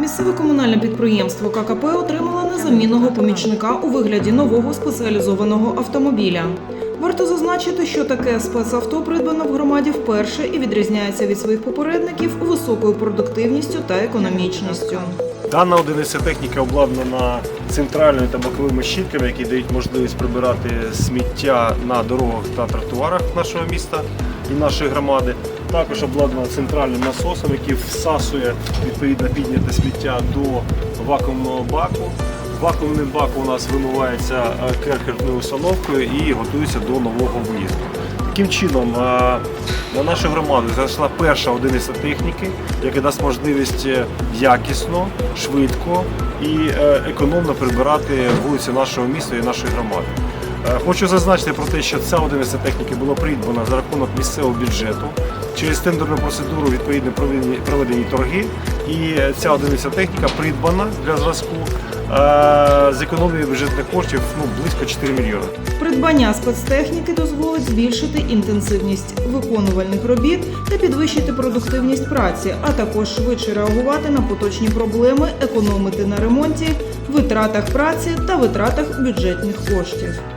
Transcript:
Місцеве комунальне підприємство ККП отримало незамінного помічника у вигляді нового спеціалізованого автомобіля. Варто зазначити, що таке спецавто придбано в громаді вперше і відрізняється від своїх попередників високою продуктивністю та економічністю. Дана одиниця техніки обладнана центральною та боковими щітками, які дають можливість прибирати сміття на дорогах та тротуарах нашого міста і нашої громади. Також обладнана центральним насосом, який всасує відповідно підняте сміття до вакуумного баку. Вакуумний бак у нас вимивається керхерною установкою і готується до нового виїзду. Таким чином, е, на нашу громаду зайшла перша одиниця техніки, яка дасть можливість е, якісно, швидко і е, економно прибирати вулиці нашого міста і нашої громади. Хочу зазначити про те, що ця одиниця техніки була придбана за рахунок місцевого бюджету через тендерну процедуру відповідно проведені, торги. І е, ця одиниця техніка придбана для зразку е, з економією бюджетних коштів ну, близько 4 мільйони. Придбання спецтехніки дозволить збільшити інтенсивність виконувальних робіт та підвищити продуктивність праці, а також швидше реагувати на поточні проблеми, економити на ремонті, витратах праці та витратах бюджетних коштів.